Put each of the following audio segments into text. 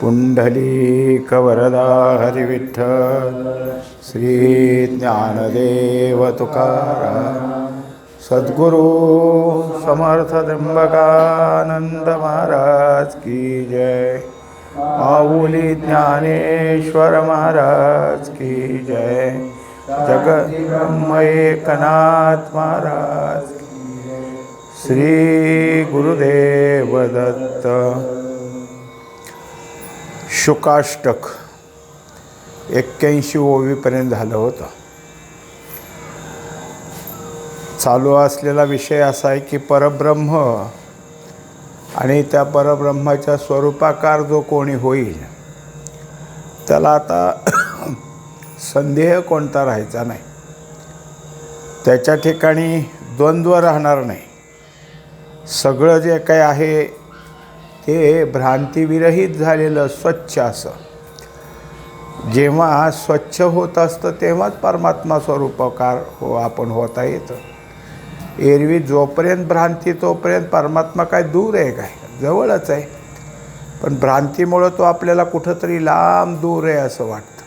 पुंडलीकवरदा हरिविठ्ठल श्री ज्ञानदेव तुकाराम सद्गुरु समर्थ त्र्यंबकानंद महाराज की जय। माऊली ज्ञानेश्वर महाराज की जय। जगत एकनाथ महाराज की श्री गुरुदेव दत्त। शुकाष्टक एक्क्याऐंशी ओवीपर्यंत झालं होतं. चालू असलेला विषय असा आहे की परब्रह्म आणि त्या परब्रह्माच्या स्वरूपाकार जो कोणी होईल त्याला आता संदेह कोणता राहायचा नाही. त्याच्या ठिकाणी द्वंद्व राहणार नाही. सगळं जे काही आहे हे भ्रांतीविरहित झालेलं स्वच्छ असं. जेव्हा स्वच्छ होत असतं तेव्हाच परमात्मा स्वरूपकार हो आपण होता येतं. एरवी जोपर्यंत भ्रांती तोपर्यंत परमात्मा काय दूर आहे काय? जवळच आहे. पण भ्रांतीमुळं तो आपल्याला कुठंतरी लांब दूर आहे असं वाटतं.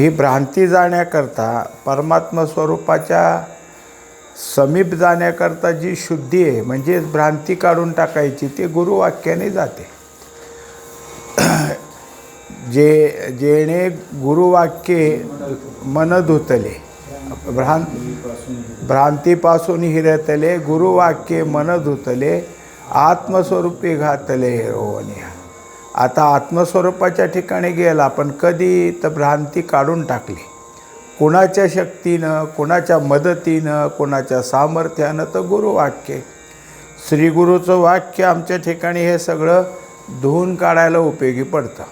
ही भ्रांती जाण्याकरता परमात्मा स्वरूपाच्या समीप जाण्याकरता जी शुद्धी आहे म्हणजेच भ्रांती काढून टाकायची ती गुरुवाक्याने जाते. जे जेणे गुरुवाक्ये मन धुतले भ्रां भ्रांतीपासून हिरतले गुरुवाक्ये मन धुतले आत्मस्वरूपी घातले हो रोवनिया आता आत्मस्वरूपाच्या ठिकाणी गेला पण कधी तर भ्रांती काढून टाकली. कुणाच्या शक्तीनं कुणाच्या मदतीनं कुणाच्या सामर्थ्यानं तर गुरुवाक्य श्री गुरुचं वाक्य आमच्या ठिकाणी हे सगळं धुवून काढायला उपयोगी पडतं.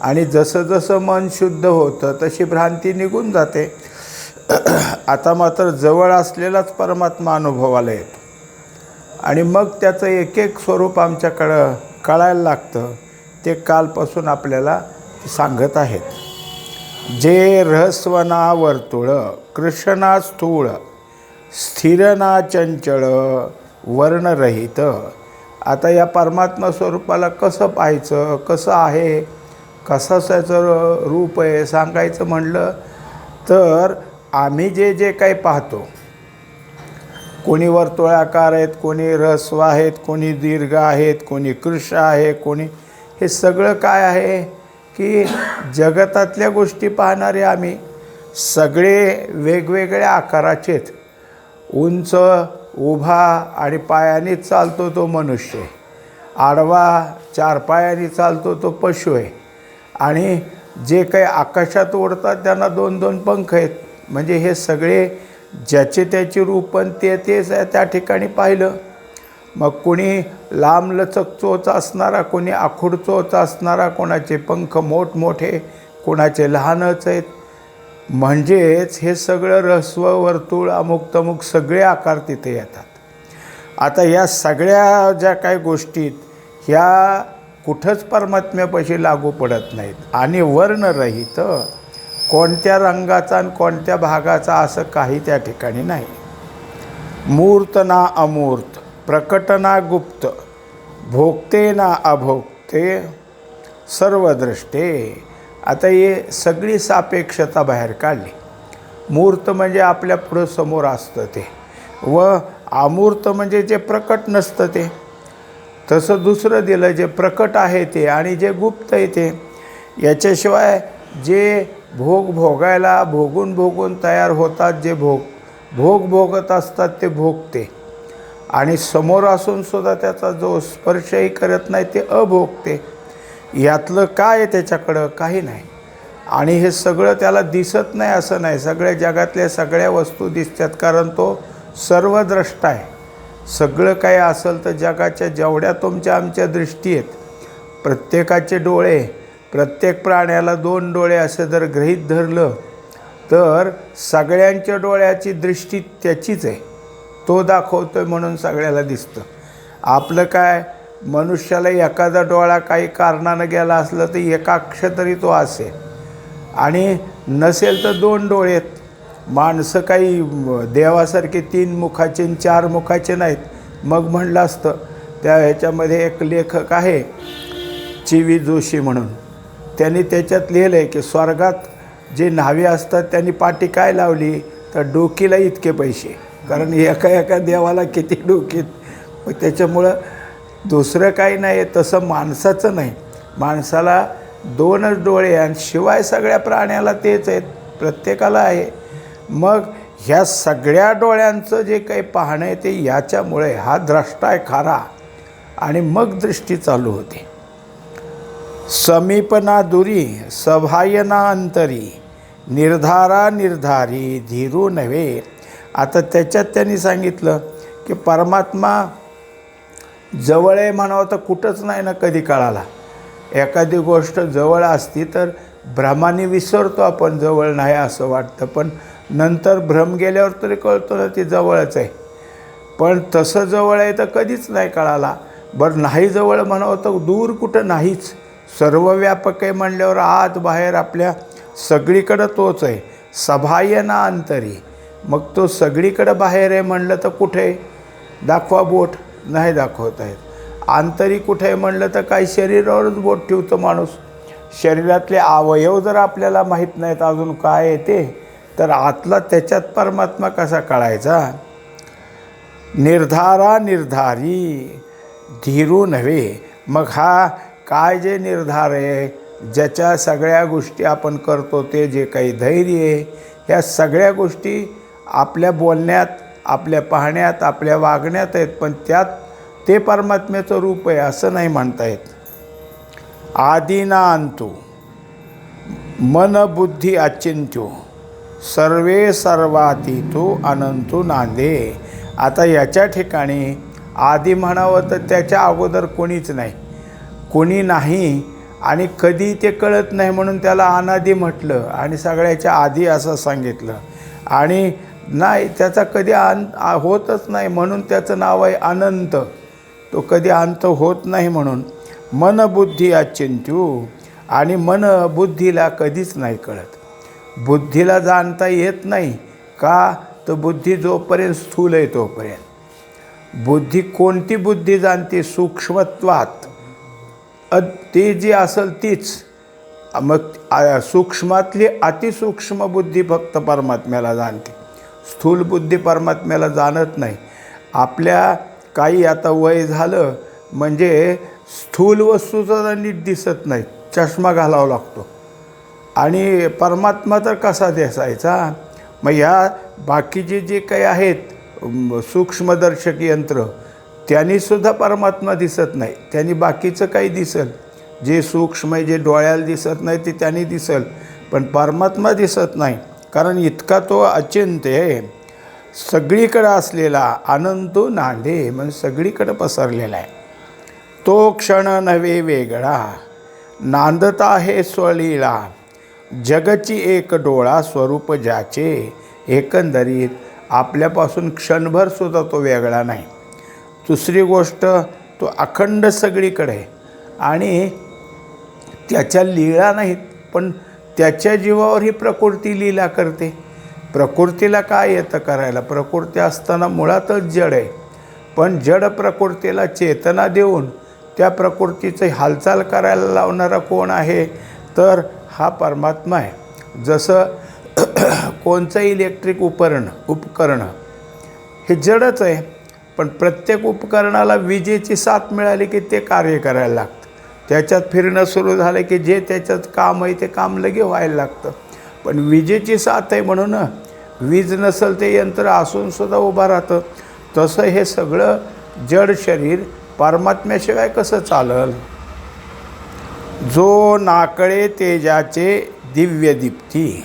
आणि जसं जसं मन शुद्ध होतं तशी भ्रांती निघून जाते. आता मात्र जवळ असलेलाच परमात्मा अनुभवाला येतो. आणि मग त्याचं एक एक स्वरूप आमच्याकडं कळायला लागतं ते कालपासून आपल्याला सांगत आहेत. जे रहस्वना वर्तुळ कृष्णा स्थूळ स्थिरना चंचळ वर्णरहित. आता या परमात्मा स्वरूपाला कसं पाहायचं कसं आहे कसं त्याचं रूप आहे सांगायचं म्हणलं तर आम्ही जे जे काही पाहतो कोणी वर्तुळाकार आहेत कोणी रस्व आहेत कोणी दीर्घ आहेत कोणी कृष्ण आहे कोणी हे सगळं काय आहे? की जगतातल्या गोष्टी पाहणारे आम्ही सगळे वेगवेगळ्या आकाराचेत उंच उभा आणि पायाने चालतो तो मनुष्य. आडवा चार पायाने चालतो तो पशु आहे. आणि जे काही आकाशात ओढतात त्यांना दोन दोन पंख आहेत. म्हणजे हे सगळे ज्याचे त्याचे रूपन ते तेच आहे त्या ठिकाणी पाहिलं. मग कोणी लांबलचक चोच असणारा कोणी आखूड चोच असणारा कोणाचे पंख मोठमोठे कोणाचे लहानच आहेत. म्हणजेच हे सगळं रस्व वर्तुळ अमुक तमुक सगळे आकार तिथे येतात. आता या सगळ्या ज्या काही गोष्टीत ह्या कुठंच परमात्म्यापाशी लागू पडत नाहीत. आणि वर्णरहित कोणत्या रंगाचा आणि कोणत्या भागाचा असं काही त्या ठिकाणी नाही. मूर्त ना अमूर्त. प्रकट ना गुप्त भोगते ना अभोगते सर्वदृष्टे. आता हे सगळी सापेक्षता बाहेर काढली. मूर्त म्हणजे आपल्या पुढं समोर असतं ते. व अमूर्त म्हणजे जे प्रकट नसतं ते. तसं दुसरं दिलं जे प्रकट आहे ते आणि जे गुप्त आहे ते. याच्याशिवाय जे भोग भोगायला भोगून भोगून तयार होतात जे भोग भोग भोगत असतात ते भोगते. आणि समोर असूनसुद्धा त्याचा जो स्पर्शही करत नाही ते अभोगते. यातलं काय आहे त्याच्याकडं? काही नाही. आणि हे सगळं त्याला दिसत नाही असं नाही. सगळ्या जगातल्या सगळ्या वस्तू दिसतात कारण तो सर्वद्रष्टा आहे. सगळं काही असेल तर जगाच्या जेवढ्या तुमच्या आमच्या दृष्टी आहेत प्रत्येकाचे डोळे प्रत्येक प्राण्याला दोन डोळे असं जर गृहीत धरलं तर सगळ्यांच्या डोळ्याची दृष्टी त्याचीच आहे. तो दाखवतो आहे म्हणून सगळ्याला दिसतं. आपलं काय मनुष्याला एखादा डोळा काही कारणानं गेला असलं तर एकाक्ष तरी तो असेल. आणि नसेल तर दोन डोळे आहेत माणसं काही देवासारखे तीन मुखाचे आणि चार मुखाचे नाहीत. मग म्हणलं असतं त्या ह्याच्यामध्ये एक लेखक आहे ची जोशी म्हणून. त्यांनी त्याच्यात लिहिलं आहे की स्वर्गात जे न्हावे असतात त्यांनी पाठी काय लावली? तर डोकीला इतके पैसे. कारण एका एका देवाला किती डोकेत? मग त्याच्यामुळं दुसरं काही नाही तसं माणसाचं नाही. माणसाला दोनच डोळे आणि शिवाय सगळ्या प्राण्याला तेच आहेत प्रत्येकाला आहे. मग ह्या सगळ्या डोळ्यांचं जे काही पाहणं आहे ते याच्यामुळे हा द्रष्टा आहे खरा आणि मग दृष्टी चालू होते. समीपना दुरी सभायना अंतरी निर्धारा निर्धारी धीरू नव्हे. आता त्याच्यात त्यांनी सांगितलं की परमात्मा जवळ आहे म्हणावं तर कुठंच नाही ना कधी कळाला. एखादी गोष्ट जवळ असती तर भ्रमाने विसरतो आपण जवळ नाही असं वाटतं. पण नंतर भ्रम गेल्यावर तरी कळतो ना ती जवळच आहे. पण तसं जवळ आहे तर कधीच नाही कळाला. बरं नाही जवळ म्हणावं तर दूर कुठं नाहीच. सर्वव्यापक आहे म्हणल्यावर आत बाहेर आपल्या सगळीकडं तोच आहे. सभायना अंतरी. मग तो सगळीकडं बाहेर आहे म्हणलं तर कुठे? दाखवा बोट. नाही दाखवत आहेत. आंतरी कुठे आहे म्हणलं तर काही शरीरावरच बोट ठेवतो माणूस. शरीरातले अवयव जर आपल्याला माहीत नाहीत अजून काय आहे ते तर आतला त्याच्यात परमात्मा कसा कळायचा? निर्धारा निर्धारी धीरू नव्हे. मग हा काय जे निर्धार आहे ज्याच्या सगळ्या गोष्टी आपण करतो ते जे काही धैर्य आहे ह्या सगळ्या गोष्टी आपल्या बोलण्यात आपल्या पाहण्यात आपल्या वागण्यात आहेत पण त्यात ते परमात्म्याचं रूप आहे असं नाही म्हणता येत. आदिना अंतू मन बुद्धी अचिंत्यो सर्वे सर्वाती तो अनंतो नांदे. आता याच्या ठिकाणी आधी म्हणावं तर त्याच्या अगोदर कोणीच नाही. कोणी नाही आणि कधी ते कळत नाही म्हणून त्याला अनादी म्हटलं आणि सगळ्याच्या आधी असं सांगितलं. आणि नाही त्याचा कधी अन होतच नाही म्हणून त्याचं नाव आहे अनंत. तो कधी अंत होत नाही म्हणून. मनबुद्धी अचिंत्यू. आणि मन बुद्धीला कधीच नाही कळत. बुद्धीला जाणता येत नाही का? तर बुद्धी जोपर्यंत स्थूल आहे तोपर्यंत. बुद्धी कोणती बुद्धी जाणते? सूक्ष्मत्वात. अ ती जी असेल तीच. मग सूक्ष्मातली अतिसूक्ष्म बुद्धी फक्त परमात्म्याला जाणते. स्थूल बुद्धी परमात्म्याला जाणत नाही. आपल्या काही आता वय झालं म्हणजे स्थूल वस्तूचा नीट दिसत नाही. चष्मा घालावा लागतो. आणि परमात्मा तर कसा दिसायचा? मग ह्या बाकीचे जे काही आहेत सूक्ष्मदर्शक यंत्र त्यांनीसुद्धा परमात्मा दिसत नाही. त्यांनी बाकीचं काही दिसल. जे सूक्ष्म आहे जे डोळ्याला दिसत नाही ते त्यांनी दिसल. पण परमात्मा दिसत नाही. कारण इतका तो अचिंत्य आहे. सगळीकडं असलेला अनंतो नांदे म्हणजे सगळीकडं पसरलेला आहे. तो क्षण नव्हे वेगळा. नांदता आहे स्वलीला. जगची एक डोळा स्वरूप ज्याचे एकंदरीत आपल्यापासून क्षणभर सुद्धा तो वेगळा नाही. दुसरी गोष्ट तो अखंड सगळीकडे आणि त्याच्या लीळा नाहीत पण त्याच्या जीवावर ही प्रकृती लीला करते. प्रकृतीला काय येतं करायला? प्रकृती असताना मुळातच जड आहे. पण जड प्रकृतीला चेतना देऊन त्या प्रकृतीचं हालचाल करायला लावणारा कोण आहे? तर हा परमात्मा आहे. जसं कोणचं इलेक्ट्रिक उपकरण उपकरण हे जडच आहे. पण प्रत्येक उपकरणाला विजेची साथ मिळाली की ते कार्य करायला लागतं. त्याच्यात फिरणं सुरू झालं की जे त्याच्यात काम आहे ते काम लगे व्हायला लागतं. पण विजेची साथ आहे म्हणून वीज नसेल ते यंत्र असूनसुद्धा उभं राहतं. तसं हे सगळं जड शरीर परमात्म्याशिवाय कसं चालल? जो नाकळे तेजाचे दिव्य दीप्ती.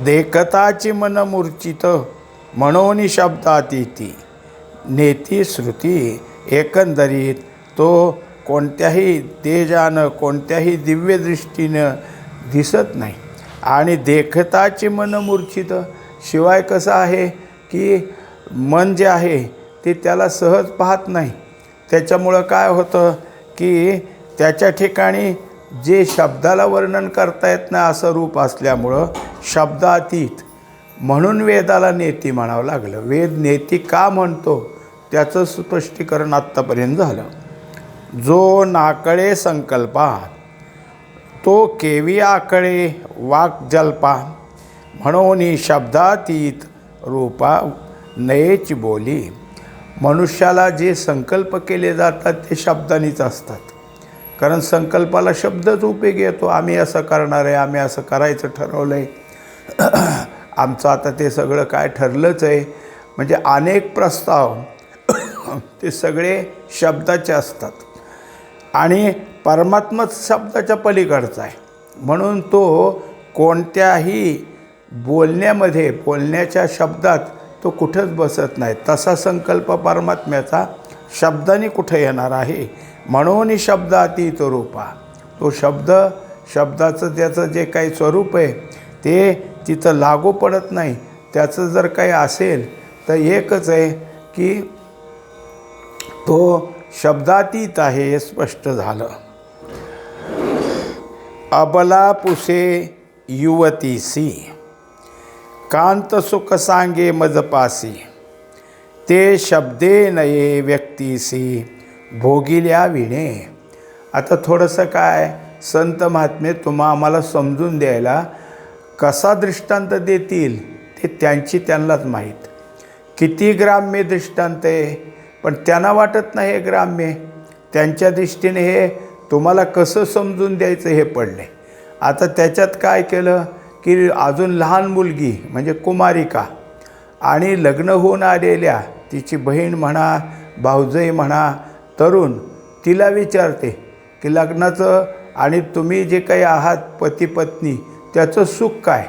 देखताची मन मूर्छित म्हणून शब्दातीती. नेती श्रुती एकंदरीत तो कोणत्याही तेजानं कोणत्याही दिव्यदृष्टीनं दिसत नाही. आणि देखताची मन मूर्छित. शिवाय कसं आहे की मन जे आहे ते त्याला सहज पाहत नाही. त्याच्यामुळं काय होतं की त्याच्या ठिकाणी जे शब्दाला वर्णन करता येत नाही असं रूप असल्यामुळं शब्दातीत. म्हणून वेदाला नेती म्हणावं लागलं. वेद नेती का म्हणतो? त्याचं स्पष्टीकरण आत्तापर्यंत झालं. जो नाकळे संकल्पा तो केवी आकळे वाक जल्पा म्हणून शब्दातीत रूपा नयेची बोली. मनुष्याला जे संकल्प केले जातात ते शब्दानीच असतात. कारण संकल्पाला शब्दच उपयोगी येतो. आम्ही असं करणार आहे आम्ही असं करायचं ठरवलं आहे आमचं आता ते सगळं काय ठरलंच आहे. म्हणजे अनेक प्रस्ताव ते सगळे शब्दाचे असतात. आणि परमात्माच शब्दाच्या पलीकडचा आहे. म्हणून तो कोणत्याही बोलण्यामध्ये बोलण्याच्या शब्दात तो कुठंच बसत नाही. तसा संकल्प परमात्म्याचा शब्दाने कुठं येणार आहे? म्हणून शब्दातीत रूपा. तो शब्द शब्दाचं त्याचं जे काही स्वरूप आहे ते तिथं लागू पडत नाही. त्याचं जर काही असेल तर एकच आहे की तो शब्दातीत आहे हे स्पष्ट झालं. अबला पुसे युवतीसी कांत सुख सांगे मजपासी ते शब्दे नये व्यक्तीसी भोगिल्या विणे. आता थोडंसं काय संत महात्मे तुम्हा आम्हाला समजून द्यायला कसा दृष्टांत देतील ते त्यांची त्यांनाच माहीत. किती ग्राम्य दृष्टांत आहे? पण त्यांना वाटत नाही हे ग्राम्य. त्यांच्या दृष्टीने हे तुम्हाला कसं समजून द्यायचं हे पडले आता त्याच्यात काय केलं की अजून लहान मुलगी म्हणजे कुमारिका आणि लग्न होऊन आलेल्या तिची बहीण म्हणा भाऊजई म्हणा तरुण तिला विचारते की लग्नाचं आणि तुम्ही जे काही आहात पती पत्नी त्याचं सुख काय?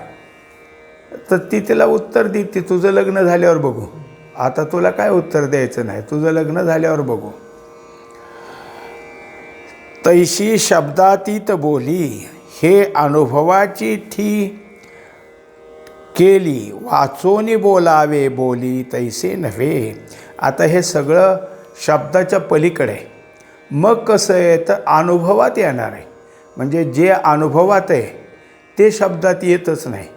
तर ती तिला उत्तर देते तुझं लग्न झाल्यावर बघू. आता तुला काय उत्तर द्यायचं नाही? तुझं लग्न झाल्यावर बघू. तैशी शब्दातीत बोली हे अनुभवाची थी केली वाचोनी बोलावे बोली तैसे नव्हे. आता हे सगळं शब्दाच्या पलीकडे. मग कसं आहे? तर अनुभवात येणार आहे. म्हणजे जे अनुभवात आहे ते शब्दात येतच नाही.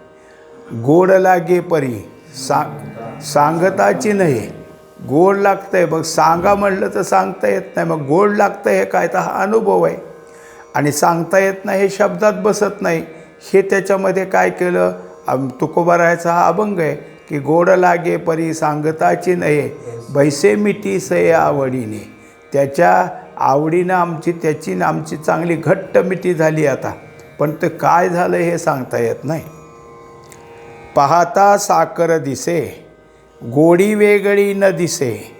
गोड लागे परी सा सांगताची नाही. गोड लागतं आहे मग सांगा म्हटलं तर सांगता येत नाही. मग गोड लागतं हे काय? तर हा अनुभव आहे. आणि सांगता येत नाही हे शब्दात बसत नाही. हे त्याच्यामध्ये काय केलं? तुकोबारायचा हा अभंग आहे की गोड लागे परी सांगताची नाही. बैसे मिठी सये आवडीने. त्याच्या आवडीनं आमची त्याची आमची चांगली घट्ट मिठी झाली आता. पण ते काय झालं हे सांगता येत नाही. पाहता साखर दिसे. गोडी वेगळी न दिसे.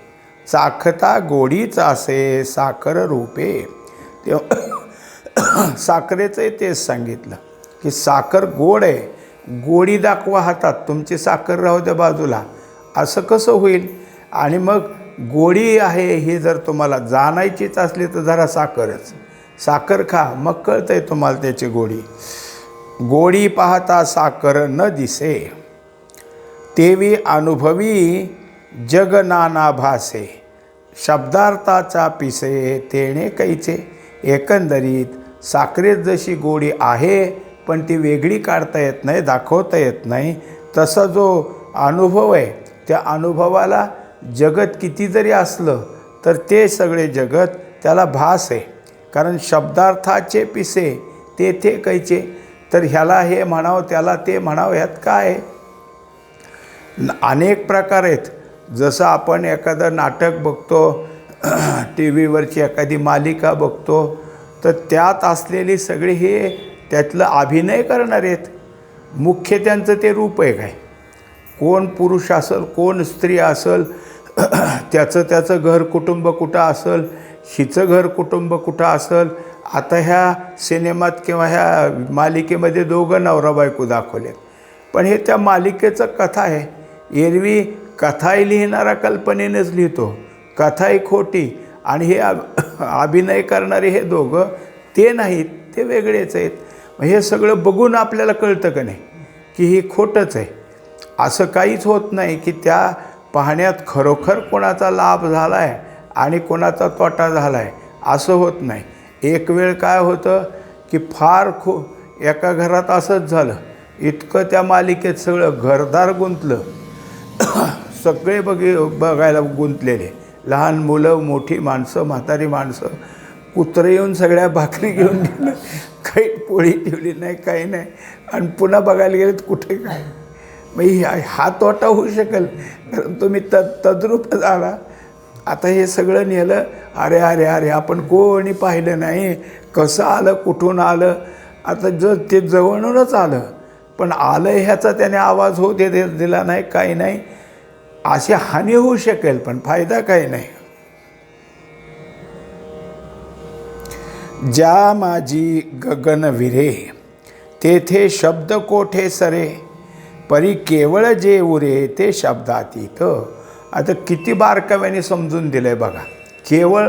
चाखता गोडीच असे साखर रूपे. तेव्हा साखरेचंही तेच सांगितलं की साखर गोड आहे. गोडी दाखवा हातात. तुमची साखर राहू द्या बाजूला. असं कसं होईल? आणि मग गोडी आहे हे जर तुम्हाला जाणायचीच असली तर जरा साखरच. साखर खा. मग कळतंय तुम्हाला त्याची गोडी. गोडी पाहता साखर न दिसे. तेवी अनुभवी जगनाना भासे शब्दार्थाचा पिसे तेणे कैचे. एकंदरीत साखरेत जशी गोडी आहे पण ती वेगळी काढता येत नाही दाखवता येत नाही. तसा जो अनुभव आहे त्या अनुभवाला जगत किती जरी असलं तर ते सगळे जगत त्याला भास आहे. कारण शब्दार्थाचे पिसे ते ते कैचे. तर ह्याला हे म्हणावं त्याला ते म्हणावं ह्यात काय आहे? अनेक प्रकार आहेत. जसं आपण एखादं नाटक बघतो टी व्हीवरची एखादी मालिका बघतो तर त्यात असलेली सगळी हे त्यातलं अभिनय करणारे आहेत. मुख्य त्यांचं ते रूप आहे काय? कोण पुरुष असेल कोण स्त्री असेल त्याचं त्याचं घर कुटुंब कुठं असेल हिचं घर कुटुंब कुठं असेल आता ह्या सिनेमात किंवा ह्या मालिकेमध्ये दोघं नवरा बायको दाखवले पण हे त्या मालिकेचं कथा आहे. एरवी कथाही लिहिणारा कल्पनेनेच लिहितो. कथाही खोटी आणि हे अभिनय करणारे हे दोघं ते नाहीत ते वेगळेच आहेत. मग हे सगळं बघून आपल्याला कळतं का नाही? की ही खोटंच आहे. असं काहीच होत नाही की त्या पाहण्यात खरोखर कोणाचा लाभ झाला आहे आणि कोणाचा तोटा झाला आहे असं होत नाही. एक वेळ काय होतं की फार खू एका घरात असंच झालं. इतकं त्या मालिकेत सगळं घरदार गुंतलं. सगळे बघे बघायला गुंतलेले. लहान मुलं मोठी माणसं म्हातारी माणसं. कुत्रं येऊन सगळ्या भाकरी घेऊन गेलं. काही पोळी ठेवली नाही काही नाही. आणि पुन्हा बघायला गेले तर कुठे काय. मग ह्या- हा तोटा होऊ शकेल. कारण तुम्ही त तद्रूप झाला. आता हे सगळं नेलं. अरे अरे अरे आपण कोणी पाहिलं नाही. कसं आलं कुठून आलं? आता जर ते जवळूनच आलं. पण आलं ह्याचा त्याने आवाज होऊ दे दे- दिला नाही काही नाही. अशी हानी होऊ शकेल पण फायदा काही नाही. ज्या माझी गगन विरे तेथे शब्द कोठे सरे? परी केवळ जे उरे ते शब्दातीत आता किती बारकाव्याने समजून दिलं आहे बघा. केवळ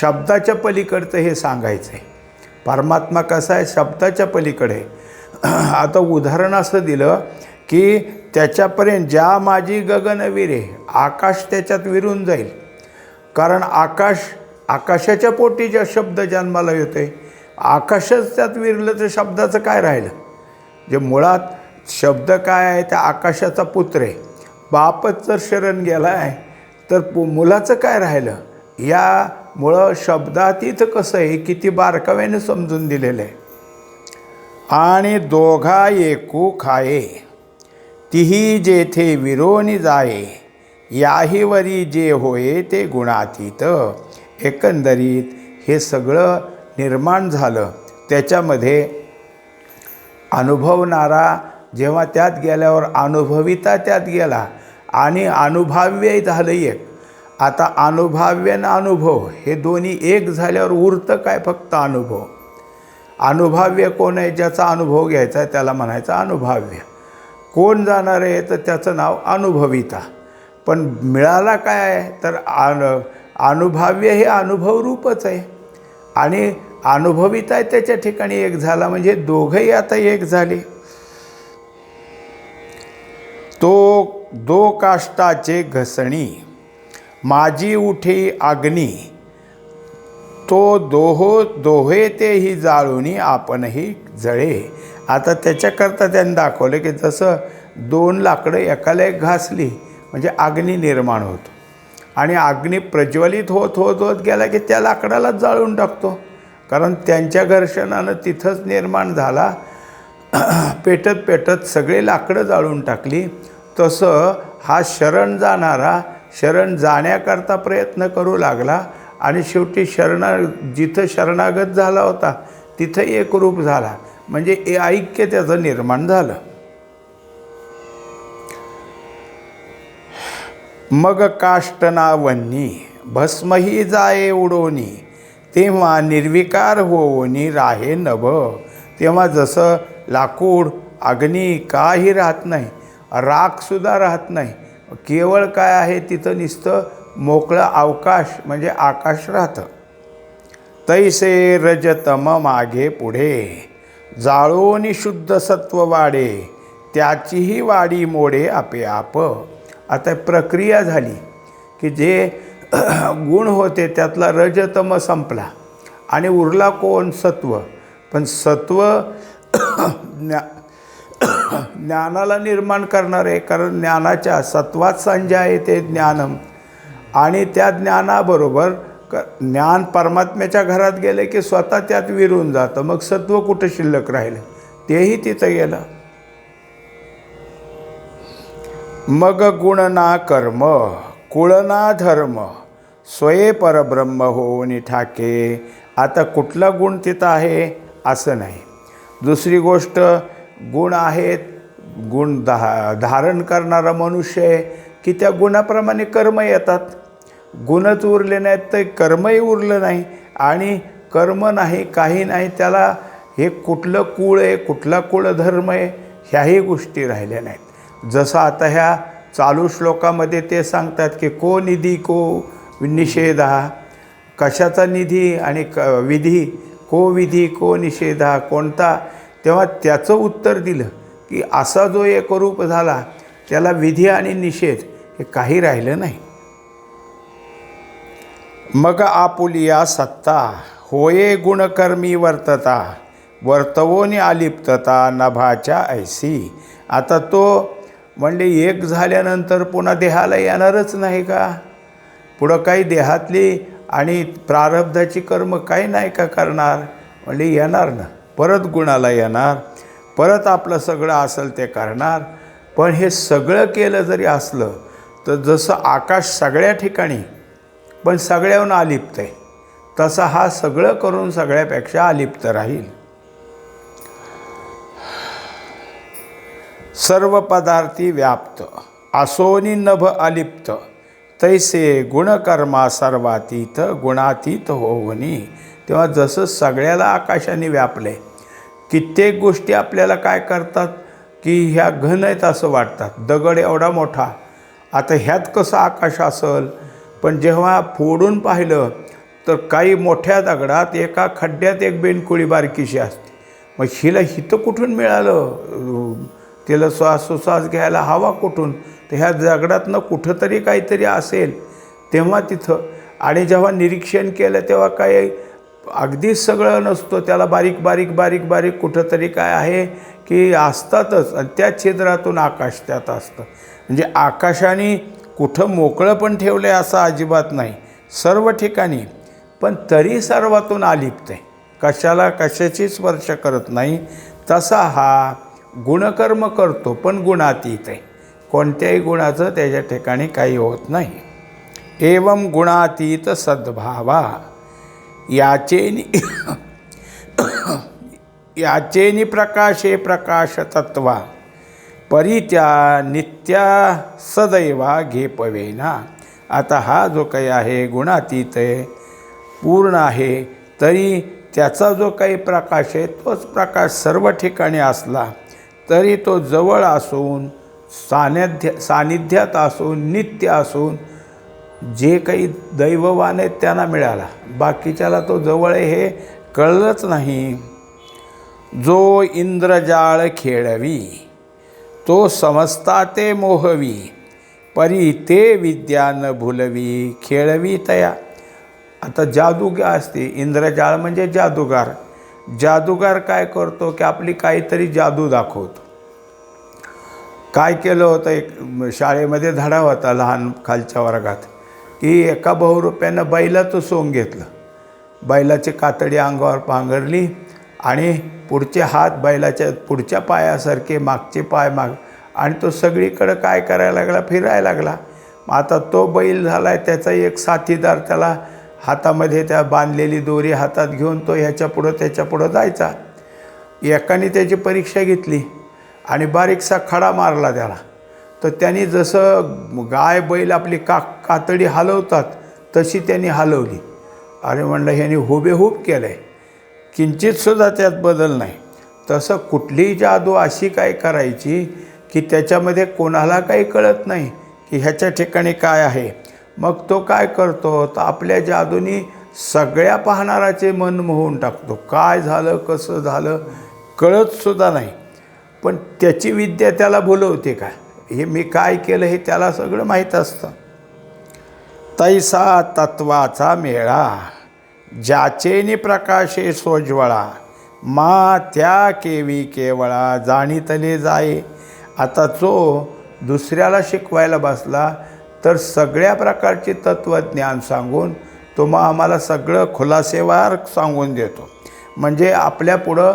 शब्दाच्या पलीकडचं हे सांगायचं आहे परमात्मा कसा आहे? शब्दाच्या पलीकडे. आता उदाहरण असं दिलं की त्याच्यापर्यंत ज्या माझी गगनविरे आकाश त्याच्यात विरून जाईल. कारण आकाश आकाशाच्या पोटी ज्या शब्द जन्माला येतो आहे आकाशच त्यात विरलं तर शब्दाचं काय राहिलं? जे मुळात शब्द काय आहे त्या आकाशाचा पुत्र आहे. बापच जर शरण गेला आहे तर पु मुलाचं काय राहिलं? यामुळं शब्दातीत कसं आहे किती बारकाव्याने समजून दिलेलं आहे. आणि दोघा एकू खाये तिही जेथे विरोनी जाये याहीवरी जे होये ते गुणातीत. एकंदरीत हे सगळं निर्माण झालं. त्याच्यामध्ये अनुभवणारा जेव्हा त्यात गेल्यावर अनुभविता त्यात गेला आणि अनुभव्य झालं एक. आता अनुभव्य आणि अनुभव हे दोन्ही एक झाल्यावर उरतं काय फक्त अनुभव? अनुभव्य कोण आहे ज्याचा अनुभव घ्यायचा आहे त्याला म्हणायचं अनुभव्य. कोण जाणार आहे तर त्याचं नाव अनुभविता. पण मिळाला काय आहे तर अनु अनुभव्य हे अनुभवरूपच आहे. आणि अनुभविता आहे त्याच्या ठिकाणी एक झाला म्हणजे दोघंही आता एक झाले. तो दो काष्टाचे घसणी माझी उठे अग्नी तो दोहो दोहे तेही जाळूनी आपणही जळे. आता त्याच्याकरता त्यांनी दाखवलं की जसं दोन लाकडं एकाला एक घासली म्हणजे अग्नी निर्माण होतो. आणि अग्नी प्रज्वलित होत होत होत गेला की त्या लाकडालाच जाळून टाकतो. कारण त्यांच्या घर्षणानं तिथंच निर्माण झाला. पेटत पेटत सगळे लाकडं जाळून टाकली. तसं हा शरण जाणारा शरण जाण्याकरता प्रयत्न करू लागला. आणि शेवटी शरणा जिथं शरणागत झाला होता तिथं एक रूप झाला. म्हणजे ए ऐक्य त्याचं निर्माण झालं. मग काष्टना वन्नी भस्मही जाये उडोनी तेव्हा निर्विकार होवनी राहे नभ. तेव्हा जसं लाकूड अग्नी काही राहत नाही राखसुद्धा राहत नाही केवळ काय आहे तिथं निसतं मोकळं अवकाश म्हणजे आकाश राहतं. तैसे रजतम मागे पुढे. जाळोनी शुद्ध सत्व वाढे. त्याचीही वाढी मोडे आपे आप. आता प्रक्रिया झाली की जे गुण होते त्यातला रजतम संपला आणि उरला कोण? सत्व. पण सत्व ज्ञा ज्ञानाला निर्माण करणार आहे कारण ज्ञानाच्या सत्वात संज्ञा आहे ते ज्ञानम. आणि त्या ज्ञानाबरोबर क ज्ञान परमात्म्याच्या घरात गेले की स्वतः त्यात विरून जातं. मग सत्व कुठं शिल्लक राहिलं? तेही तिथं गेलं. मग गुणना कर्म कुळना धर्म स्वये परब्रह्म होऊन ठाके. आता कुठला गुण तिथं आहे? असं नाही. दुसरी गोष्ट गुण आहेत गुण धा धारण करणारा मनुष्य आहे की त्या गुणाप्रमाणे कर्म येतात. गुणच उरले नाहीत तर कर्मही उरलं नाही. आणि कर्म नाही काही नाही त्याला हे कुठलं कुळ आहे कुठला कुळधर्म आहे ह्याही गोष्टी राहिल्या नाहीत. जसं आता ह्या चालू श्लोकामध्ये ते सांगतात की को निधी को निषेधा कशाचा निधी आणि क विधी को विधी को निषेधा कोणता? तेव्हा त्याचं उत्तर दिलं की असा जो एकरूप झाला त्याला विधी आणि निषेध हे काही राहिलं नाही. मग आपुलिया सत्ता होये गुणकर्मी वर्तता वर्तवोनी आलिप्तता नभाच्या ऐसी. आता तो म्हणले एक झाल्यानंतर पुन्हा देहाला येणारच नाही का? पुढं काही देहातली आणि प्रारब्धाची कर्म काही नाही का करणार? म्हणजे येणार ना. परत गुणाला येणार परत आपलं सगळं असेल ते करणार. पण हे सगळं केलं जरी असलं तर जसं आकाश सगळ्या ठिकाणी पण सगळ्याहून अलिप्त आहे. तसा हा सगळं करून सगळ्यापेक्षा अलिप्त राहील. सर्व पदार्थी व्याप्त. असोनी नभ अलिप्त. तैसे गुणकर्मा सर्वातीत गुणातीत होवनी. तेव्हा जसं सगळ्याला आकाशाने व्यापले कित्येक गोष्टी आपल्याला काय करतात? की ह्या घन आहेत असं वाटतात. दगड एवढा मोठा. आता ह्यात कसं आकाश असेल? पण जेव्हा फोडून पाहिलं तर काही मोठ्या दगडात एका खड्ड्यात एक बेनकुळी बारकीशी असते. मग हिला हितं कुठून मिळालं? तिला श्वासोश्वास घ्यायला हवा कुठून? तर ह्या दगडातनं कुठंतरी काहीतरी असेल. तेव्हा तिथं आणि जेव्हा निरीक्षण केलं तेव्हा काही अगदीच सगळं नसतं. त्याला बारीक बारीक बारीक बारीक कुठंतरी काय आहे की असतातच. आणि त्या छिद्रातून आकाश त्यात असतं. म्हणजे आकाशाने कुठं मोकळं पण ठेवलं आहे असं अजिबात नाही. सर्व ठिकाणी. पण तरी सर्वातून आलिप्त आहे कशाला कशाची स्पर्श करत नाही. तसा हा गुणकर्म करतो पण गुणातीत आहे कोणत्याही गुणाचं त्याच्या ठिकाणी काही होत नाही. एवम गुणातीत सद्भावा. याचेनी याचेनी प्रकाशे प्रकाश तत्वा परित्या नित्या सदैवा घेपवेना. आता हा जो काही आहे गुणातीत आहे पूर्ण आहे तरी त्याचा जो काही प्रकाश आहे तोच प्रकाश सर्व ठिकाणी असला तरी तो जवळ असून सानिध्य सानिध्यात असून नित्य असून जे काही दैववान आहेत त्यांना मिळाला. बाकीच्याला तो जवळ आहे हे कळलंच नाही. जो इंद्रजाळ खेळवी. तो समजता ते मोहवी परी ते विद्या न भुलवी खेळवी तया. आता जादूगार असते. इंद्रजाळ म्हणजे जादूगार. जादूगार काय करतो? की आपली काहीतरी जादू दाखवतो. काय केलं होतं? एक शाळेमध्ये धडा होता लहान खालच्या वर्गात की एका बहुरुप्यानं बैलाचं सोंग घेतलं. बैलाची कातडी अंगावर पांघरली. आणि पुढचे हात बैलाच्या पुढच्या पायासारखे मागचे पाय माग आणि तो सगळीकडं काय करायला लागला? फिरायला लागला. मग आता तो बैल झाला आहे त्याचा एक साथीदार त्याला हातामध्ये त्या बांधलेली दोरी हातात घेऊन तो ह्याच्या पुढं त्याच्या पुढं जायचा. एकाने त्याची परीक्षा घेतली आणि बारीकसा खडा मारला त्याला. तर त्यांनी जसं गाय बैल आपली का कातडी हलवतात तशी त्यांनी हलवली. अरे म्हणलं ह्याने हुबेहूब केलं आहे किंचितसुद्धा त्यात बदल नाही. तसं कुठलीही जादू अशी काय करायची की त्याच्यामध्ये कोणाला काही कळत नाही की ह्याच्या ठिकाणी काय आहे. मग तो काय करतो? तर आपल्या जादूनी सगळ्या पाहणाराचे मन मोहून टाकतो. काय झालं? कसं झालं? कळतसुद्धा नाही. पण त्याची विद्या त्याला बोलवते काय हे मी काय केलं हे त्याला सगळं माहीत असतं. तैसा तत्वाचा मेळा. ज्याचेनी प्रकाशे सोज्वळा मा त्या केवी केवळा जाणीतले जाये. आता जो दुसऱ्याला शिकवायला बसला तर सगळ्या प्रकारचे तत्त्वज्ञान सांगून तो मग आम्हाला सगळं खुलासेवार सांगून देतो. म्हणजे आपल्या पुढं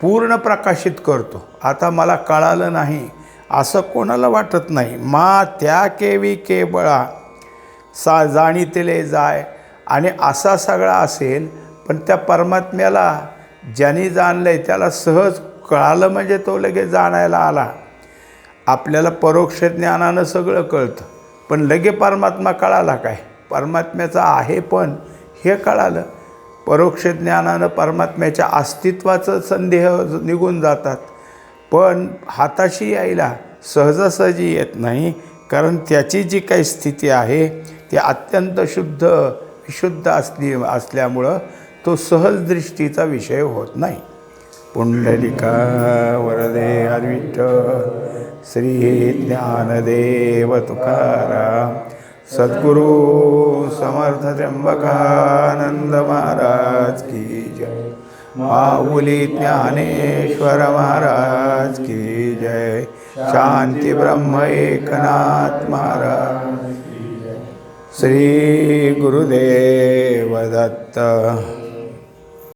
पूर्ण प्रकाशित करतो. आता मला कळालं नाही असं कोणाला वाटत नाही. मा त्या केवी केवळा सा जाणीतले जाय. आणि असा सगळा असेल पण त्या परमात्म्याला ज्यांनी जाणलं आहे त्याला सहज कळालं म्हणजे तो लगेच जाणायला आला. आपल्याला परोक्ष ज्ञानानं सगळं कळतं पण लगे परमात्मा कळाला काय? परमात्म्याचा आहे पण हे कळालं. परोक्ष ज्ञानानं परमात्म्याच्या अस्तित्वाचं संदेह निघून जातात. पण हाताशी यायला सहजासहजी येत नाही कारण त्याची जी काही स्थिती आहे ती अत्यंत शुद्ध शुद्ध असली असल्यामुळं तो सहज दृष्टीचा विषय होत नाही. पुंडलिका वरदे हरविठ श्री ज्ञानदेव तुकाराम सद्गुरु समर्थ त्र्यंबकानंद महाराज की जय. माऊली ज्ञानेश्वर महाराज की जय. शांती ब्रह्म एकनाथ महाराज. श्री गुरुदेव दत्त।